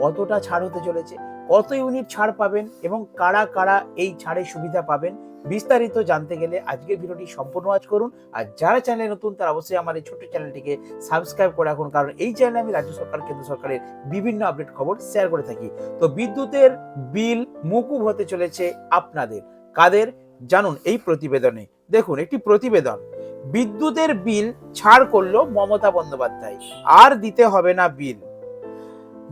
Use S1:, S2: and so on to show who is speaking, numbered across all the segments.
S1: কতটা ছাড় হতে চলেছে, কত ইউনিট ছাড় পাবেন এবং কারা কারা এই ছাড়ের সুবিধা পাবেন, বিস্তারিত জানতে গেলে আজকের ভিডিওটি সম্পূর্ণ আজ করুন। আর যারা চ্যানেলে নতুন, তারা অবশ্যই আমার এই ছোট্ট চ্যানেলটিকে সাবস্ক্রাইব করে রাখুন, কারণ এই চ্যানেলে আমি রাজ্য সরকার, কেন্দ্র সরকারের বিভিন্ন আপডেট খবর শেয়ার করে থাকি। তো বিদ্যুতের বিল মুকুব হতে চলেছে আপনাদের। কাদের? জানুন এই প্রতিবেদনে। দেখুন, একটি প্রতিবেদন। বিদ্যুতের বিল ছাড় করল মমতা বন্দ্যোপাধ্যায়। আর দিতে হবে না bill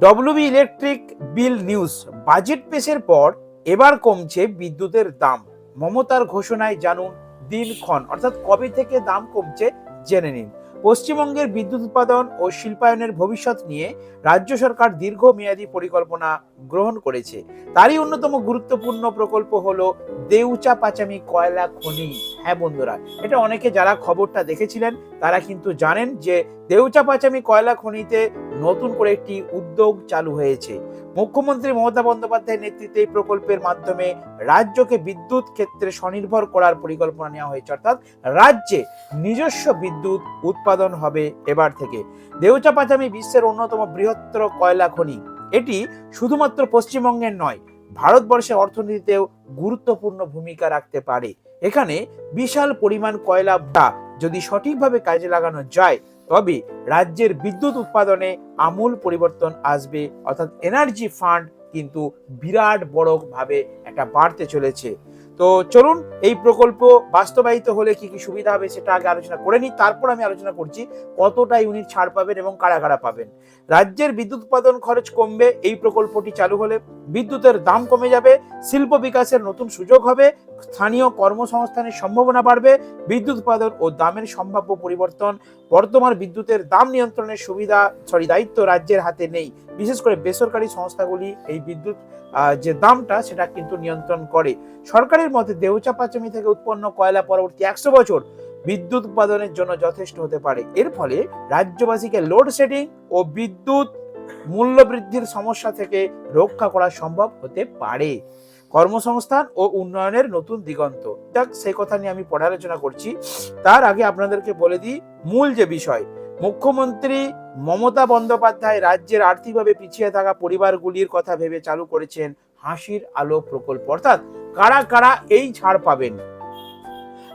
S1: WB electric bill news budget পেশের পর এবার কমছে বিদ্যুতের দাম। মমতার ঘোষণায় জানুন দিনক্ষণ অর্থাৎ কবে থেকে দাম কমছে জেনে নিন। পশ্চিমবঙ্গের বিদ্যুৎ উৎপাদন ও শিল্পায়নের ভবিষ্যৎ নিয়ে রাজ্য সরকার দীর্ঘমেয়াদী পরিকল্পনা গ্রহণ করেছে। তারই অন্যতম গুরুত্বপূর্ণ প্রকল্প হলো দেউচা পাচামি কয়লা খনি। হ্যাঁ বন্ধুরা, এটা অনেকে যারা খবরটা দেখেছিলেন, তারা কিন্তু জানেন যে দেউচা পাচামি কয়লা খনিতে নতুন করে একটি উদ্যোগ চালু হয়েছে। মুখ্যমন্ত্রী মমতা বন্দ্যোপাধ্যায়ের নেতৃত্বে এই প্রকল্পের মাধ্যমে রাজ্যকে বিদ্যুৎ ক্ষেত্রে স্বনির্ভর করার পরিকল্পনা নেওয়া হয়েছে, অর্থাৎ রাজ্যে নিজস্ব বিদ্যুৎ উৎপাদন হবে এবার থেকে। দেউচা পাচামি বিশ্বের অন্যতম বৃহত্তর কয়লা খনি। এটি শুধুমাত্র পশ্চিমবঙ্গের নয়, ভারতবর্ষের অর্থনীতিতেও গুরুত্বপূর্ণ ভূমিকা রাখতে পারে। এখানে বিশাল পরিমাণ কয়লা যদি সঠিকভাবে কাজে লাগানো যায়, তবে রাজ্যের বিদ্যুৎ উৎপাদনে আমূল পরিবর্তন আসবে। অর্থাৎ এনার্জি ফান্ড কিন্তু বিরাট বড় ভাবে একটা বাড়তে চলেছে। তো চলুন, এই প্রকল্প বাস্তবায়িত হলে কি কি সুবিধা হবে সেটা আগে আলোচনা করে নিই। তারপর আমি আলোচনা করছি কতটা ইউনিট ছাড় পাবেন এবং কারা কারা পাবেন। রাজ্যের বিদ্যুৎ উৎপাদন খরচ কমবে, এই প্রকল্পটি চালু হলে বিদ্যুতের দাম কমে যাবে, শিল্প বিকাশের নতুন সুযোগ হবে স্থানীয় কর্মসংস্থানের সম্ভাবনা বাড়বে, বিদ্যুৎ উৎপাদন ও দামের সম্ভাব্য পরিবর্তন, বর্তমান বিদ্যুতের দাম নিয়ন্ত্রণের সুবিধা সরি দায়িত্ব রাজ্যের হাতে নেই। বিশেষ করে বেসরকারি সংস্থাগুলি এই বিদ্যুৎ যে দামটা সেটা কিন্তু নিয়ন্ত্রণ করে। সরকারের মতে দেউচা পাচামি থেকে উৎপন্ন কয়লা পরবর্তী একশো বছর বিদ্যুৎ উৎপাদনের জন্য যথেষ্ট হতে পারে। এর ফলে রাজ্যবাসীকে লোডশেডিং ও বিদ্যুৎ মূল্য বৃদ্ধির সমস্যা থেকে রক্ষা করা সম্ভব হতে পারে। কর্মসংস্থান ও উন্নয়নের নতুন দিগন্ত। যাক, সেই কথা নিয়ে আমি পড়ালোচনা করছি। তার আগে আপনাদেরকে বলে দিই মূল যে বিষয়, মুখ্যমন্ত্রী মমতা বন্দ্যোপাধ্যায় রাজ্যের আর্থিকভাবে পিছিয়ে থাকা পরিবারগুলির কথা ভেবে চালু করেছেন হাসির আলো প্রকল্প। অর্থাৎ কারা কারা এই ছাড় পাবেন?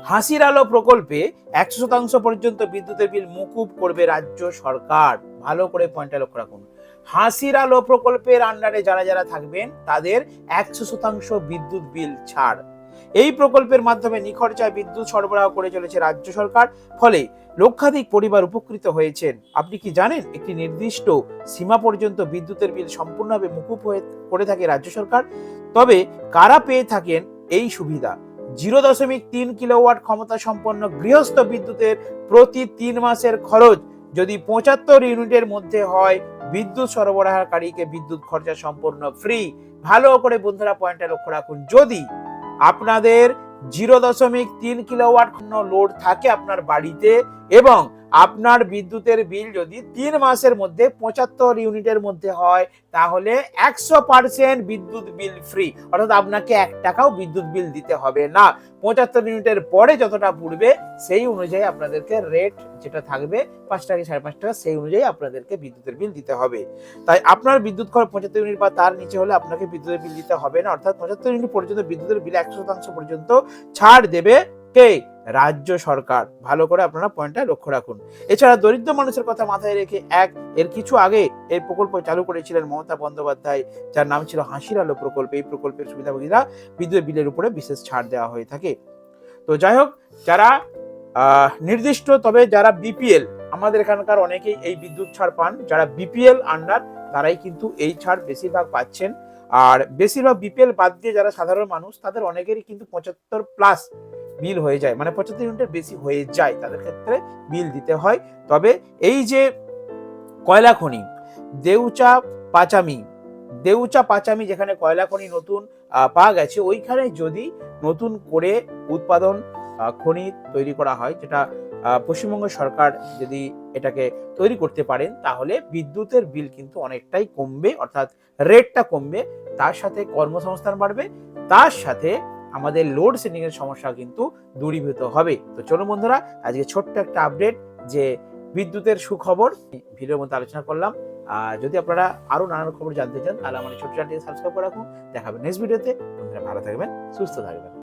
S1: হাসির আলো প্রকল্পে একশো শতাংশ পর্যন্ত বিদ্যুতের বিল মুকুব করবে রাজ্য সরকার। ভালো করে পয়েন্টটা লক্ষ্য রাখুন। হাসির আলো প্রকল্পের আন্ডারে যারা যারা থাকবেন, তাদের একশো শতাংশ বিদ্যুৎ বিল ছাড়। এই প্রকল্পের মাধ্যমে নিখরচায় বিদ্যুৎ সরবরাহ করে চলেছে রাজ্য সরকার, ফলে লক্ষাধিক পরিবার উপকৃত হয়েছেন। আপনি কি জানেন, একটি নির্দিষ্ট সীমা পর্যন্ত বিদ্যুতের বিল সম্পূর্ণভাবে মুকুব হয়ে করে থাকে রাজ্য সরকার? তবে কারা পেয়ে থাকেন এই সুবিধা? জিরো দশমিক তিন কিলোওয়াট ক্ষমতা সম্পন্ন গৃহস্থ বিদ্যুতের প্রতি তিন মাসের খরচ যদি পঁচাত্তর ইউনিটের মধ্যে হয় বিদ্যুৎ সরবরাহকারীকে বিদ্যুৎ খরচা সম্পূর্ণ ফ্রি ভালো করে বন্ধুরা পয়েন্টে লক্ষ্য রাখুন, যদি আপনাদের জিরো দশমিক তিন কিলোওয়াট লোড থাকে আপনার বাড়িতে এবং আপনার বিদ্যুতের বিল যদি তিন মাসের মধ্যে পঁচাত্তর ইউনিটের মধ্যে হয়, তাহলে একশো পার্সেন্ট বিদ্যুৎ বিল ফ্রি অর্থাৎ আপনাকে এক টাকাও বিদ্যুৎ বিল দিতে হবে না। পঁচাত্তর ইউনিটের পরে যতটা পড়বে, সেই অনুযায়ী আপনাদেরকে রেট যেটা থাকবে, পাঁচ টাকা সাড়ে পাঁচ টাকা, সেই অনুযায়ী আপনাদেরকে বিদ্যুতের বিল দিতে হবে। তাই আপনার বিদ্যুৎ খরচ পঁচাত্তর ইউনিট বা তার নিচে হলে আপনাকে বিদ্যুতের বিল দিতে হবে না। অর্থাৎ পঁচাত্তর ইউনিট পর্যন্ত, বিদ্যুতের বিল একশো শতাংশ পর্যন্ত ছাড় দেবে কে? রাজ্য সরকার। ভালো করে আপনারা পয়েন্টটা লক্ষ্য রাখুন। এছাড়া দরিদ্র মানুষের কথা মাথায় রেখে এক, এর কিছু আগে এই প্রকল্প চালু করেছিলেন মমতা বন্দ্যোপাধ্যায়, যার নাম ছিল হাসির আলো প্রকল্প। এই প্রকল্পের সুবিধাভোগীরা বিদ্যুৎ বিলের উপরে বিশেষ ছাড় দেওয়া হয়ে থাকে। তো যাই হোক, যারা নির্দিষ্ট, তবে যারা বিপিএল আমাদের এখানকার অনেকেই এই বিদ্যুৎ ছাড় পান। যারা বিপিএল আন্ডার তারাই কিন্তু এই ছাড় বেশিরভাগ পাচ্ছেন। আর বেশিরভাগ বিপিএল বাদ দিয়ে যারা সাধারণ মানুষ, তাদের অনেকেরই কিন্তু পঁচাত্তর প্লাস বিল হয়ে যায় মানে পঁচাত্তর ইউনিটের বেশি হয়ে যায়, তাদের ক্ষেত্রে বিল দিতে হয়। তবে এই যে কয়লা খনি, দেউচা পাচামি দেউচা পাচামি যেখানে কয়লা খনি নতুন পাওয়া গেছে, ওইখানে যদি নতুন করে উৎপাদন খনি তৈরি করা হয়, যেটা পশ্চিমবঙ্গ সরকার যদি এটাকে তৈরি করতে পারেন, তাহলে বিদ্যুতের বিল কিন্তু অনেকটাই কমবে, অর্থাৎ রেটটা কমবে, তার সাথে কর্মসংস্থান বাড়বে, তার সাথে আমাদের লোড শেডিং এর সমস্যা কিন্তু দূরীভূত হবে। তো চলো বন্ধুরা, আজকে ছোট্ট একটা আপডেট যে বিদ্যুতের সুখবর ভিডিওর মধ্যে আলোচনা করলাম। আর যদি আপনারা আরও নানান খবর জানতে চান, তাহলে আমার ছোট চ্যানেলটিকে সাবস্ক্রাইব করে রাখুন। দেখাবেন নেক্সট ভিডিওতে আপনারা ভালো থাকবেন, সুস্থ থাকবেন।